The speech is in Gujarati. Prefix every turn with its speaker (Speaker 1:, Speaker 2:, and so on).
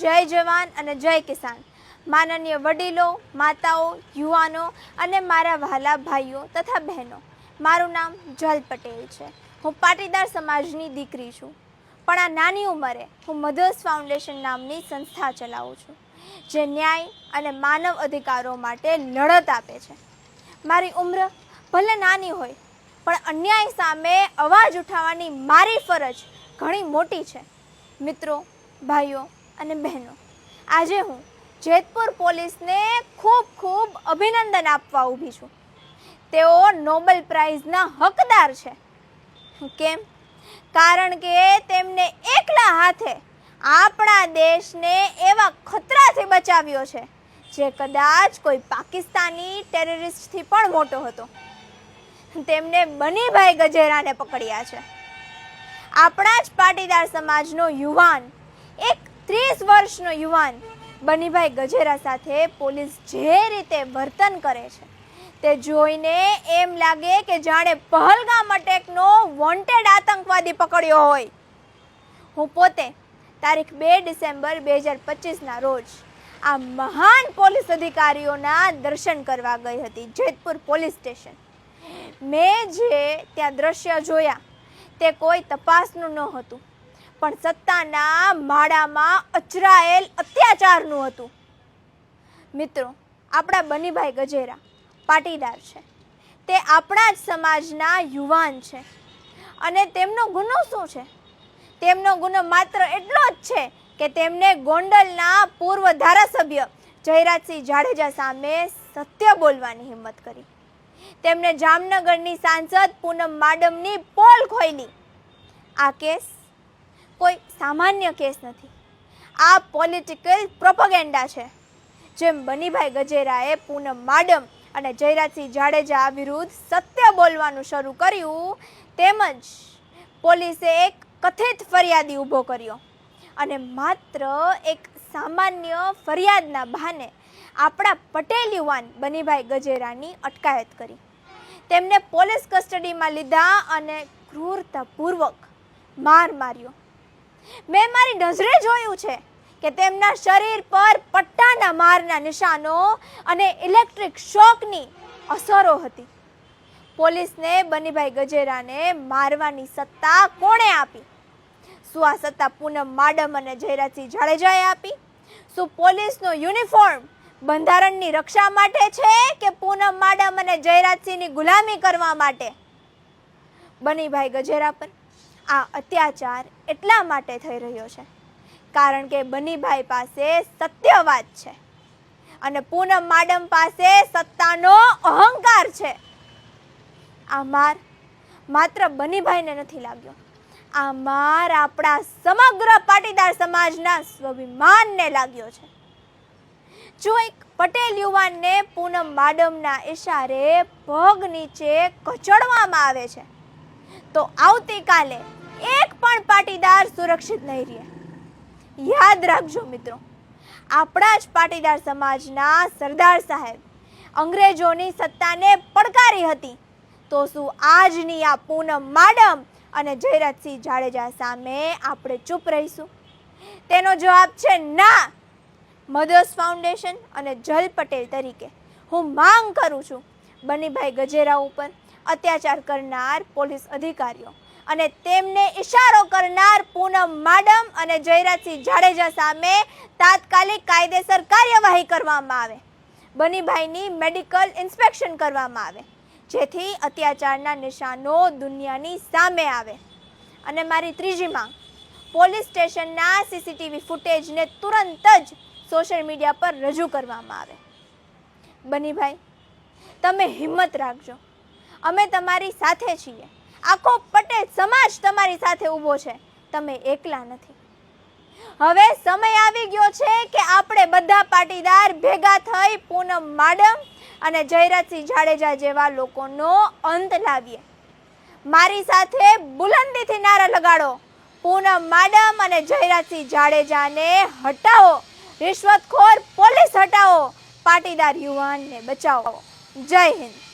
Speaker 1: જય જવાન અને જય કિસાન. માનનીય વડીલો, માતાઓ, યુવાનો અને મારા વહાલા ભાઈઓ તથા બહેનો, મારું નામ જલ પટેલ છે. હું પાટીદાર સમાજની દીકરી છું. પણ આ નાની ઉંમરે હું મધર્સ ફાઉન્ડેશન નામની સંસ્થા ચલાવું છું, જે ન્યાય અને માનવ અધિકારો માટે લડત આપે છે. મારી ઉંમર ભલે નાની હોય, પણ અન્યાય સામે અવાજ ઉઠાવવાની મારી ફરજ ઘણી મોટી છે. મિત્રો, ભાઈઓ અને બહેનો, આજે હું જેતપુર પોલીસને ખૂબ ખૂબ અભિનંદન આપવા ઊભી છું. તેઓ નોબેલ પ્રાઇઝના હકદાર છે. કેમ? કારણ કે તેમને એકલા હાથે આપણા દેશને એવા ખતરાથી બચાવ્યો છે, જે કદાચ કોઈ પાકિસ્તાની ટેરરિસ્ટથી પણ મોટો હતો. તેમને બનીભાઈ ગજેરાને પકડ્યા છે. આપણા જ પાટીદાર સમાજનો યુવાન ત્રીસ વર્ષનો યુવાન બનીભાઈ ગજેરા સાથે પોલીસ જે રીતે વર્તન કરે છે, તે જોઈને એમ લાગે કે જાણે પહલગામ અટેકનો વોન્ટેડ આતંકવાદી પકડ્યો હોય. હું પોતે તારીખ બે ડિસેમ્બર બે હજાર પચીસના રોજ આ મહાન પોલીસ અધિકારીઓના દર્શન કરવા ગઈ હતી, જેતપુર પોલીસ સ્ટેશન. મેં જે ત્યાં દ્રશ્ય જોયા, તે કોઈ તપાસનું ન હતું. પણ સત્તાના માળામાં અચરાયેલ અત્યાચારનું હતું. મિત્રો, આપણા બનીભાઈ ગજેરા પાટીદાર છે. તે આપણા જ સમાજના યુવાન છે. અને તેમનો ગુનો શું છે? તેમનો ગુનો માત્ર એટલો જ છે કે તેમને ગોંડલના પૂર્વ ધારાસભ્ય જયરાજસિંહ જાડેજા સામે સત્ય બોલવાની હિંમત કરી. તેમણે જામનગરની સાંસદ પૂનમ માડમની પોલ ખોઈલી આ કેસ કોઈ સામાન્ય કેસ નથી. આ પોલિટિકલ પ્રોપગેન્ડા છે. જેમ બનીભાઈ ગજેરાએ પૂનમ માડમ અને જયરાજસિંહ જાડેજા વિરુદ્ધ સત્ય બોલવાનું શરૂ કર્યું, તેમજ પોલીસે એક કથિત ફરિયાદી ઊભો કર્યો અને માત્ર એક સામાન્ય ફરિયાદના બહાને આપણા પટેલ યુવાન બનીભાઈ ગજેરાની અટકાયત કરી. તેમને પોલીસ કસ્ટડીમાં લીધા અને ક્રૂરતાપૂર્વક માર માર્યો. મેં મારી નજરે જોયું છે કે તેમના શરીર પર પટ્ટાના મારના નિશાનો અને ઇલેક્ટ્રિક શોકની અસરો હતી. પોલીસને બનીભાઈ ગજેરાને મારવાની સત્તા કોણે આપી? શું આ સત્તા પૂનમ માડમ અને જયરાજસિંહ જાડેજાએ આપી? શું પોલીસનો યુનિફોર્મ બંધારણની રક્ષા માટે છે કે પૂનમ માડમ અને જયરાજસિંહની ગુલામી કરવા માટે? બનીભાઈ ગજેરા પર આ અત્યાચાર એટલા માટે થઈ રહ્યો છે. કારણ કે બનીભાઈ પાસે સત્યવાદ છે અને પૂનમ માડમ પાસે સત્તાનો અહંકાર છે. આ માર માત્ર બનીભાઈને નથી લાગ્યો. આ માર આપણા સમગ્ર પાટીદાર સમાજના સ્વાભિમાનને લાગ્યો છે. જો એક પટેલ યુવાનને પૂનમ માડમના ઇશારે પગ નીચે કચડવામાં આવે છે, તો આવતીકાલે એક પણ પાટીદાર સુરક્ષિત નહીં રહે. યાદ રાખજો મિત્રો, આપણા જ પાટીદાર સમાજના સરદાર સાહેબ અંગ્રેજોની સત્તાને પડકારી હતી. તો શું આજની આ પૂનમ માડમ અને જયરાજસિંહ જાડેજા સામે આપણે ચૂપ રહીશું? તેનો જવાબ છે ના. મધર્સ ફાઉન્ડેશન અને જલ પટેલ તરીકે હું માંગ કરું છું, બનીભાઈ ગજેરા ઉપર અત્યાચાર કરનાર પોલીસ અધિકારીઓ અને તેમને ઇશારો કરનાર પૂનમ માડમ અને જયરાજસિંહ જાડેજા સામે તાત્કાલિક કાયદેસર કાર્યવાહી કરવામાં આવે. બનીભાઈની મેડિકલ ઇન્સ્પેક્શન કરવામાં આવે, જેથી અત્યાચારના નિશાનો દુનિયાની સામે આવે. અને મારી ત્રીજી માંગ, પોલીસ સ્ટેશનના સીસીટીવી ફૂટેજને તુરંત જ સોશિયલ મીડિયા પર રજૂ કરવામાં આવે. બનીભાઈ, તમે હિંમત રાખજો. અમે તમારી સાથે છીએ. આખો પટેલ સમાજ તમારી સાથે ઊભો છે. તમે એકલા નથી. હવે સમય આવી ગયો છે કે આપણે બધા પાટીદાર ભેગા થઈ પૂનમ માડમ અને જયરાજસિંહ જાડેજા જેવા લોકોનો અંત લાવીએ. મારી સાથે બુલંદીથી નારા લગાડો. પૂનમ માડમ અને જયરાજસિંહ જાડેજાને હટાવો. રિશ્વતખોર પોલીસ હટાવો. પાટીદાર યુવાનને બચાવો. જય હિન્દ.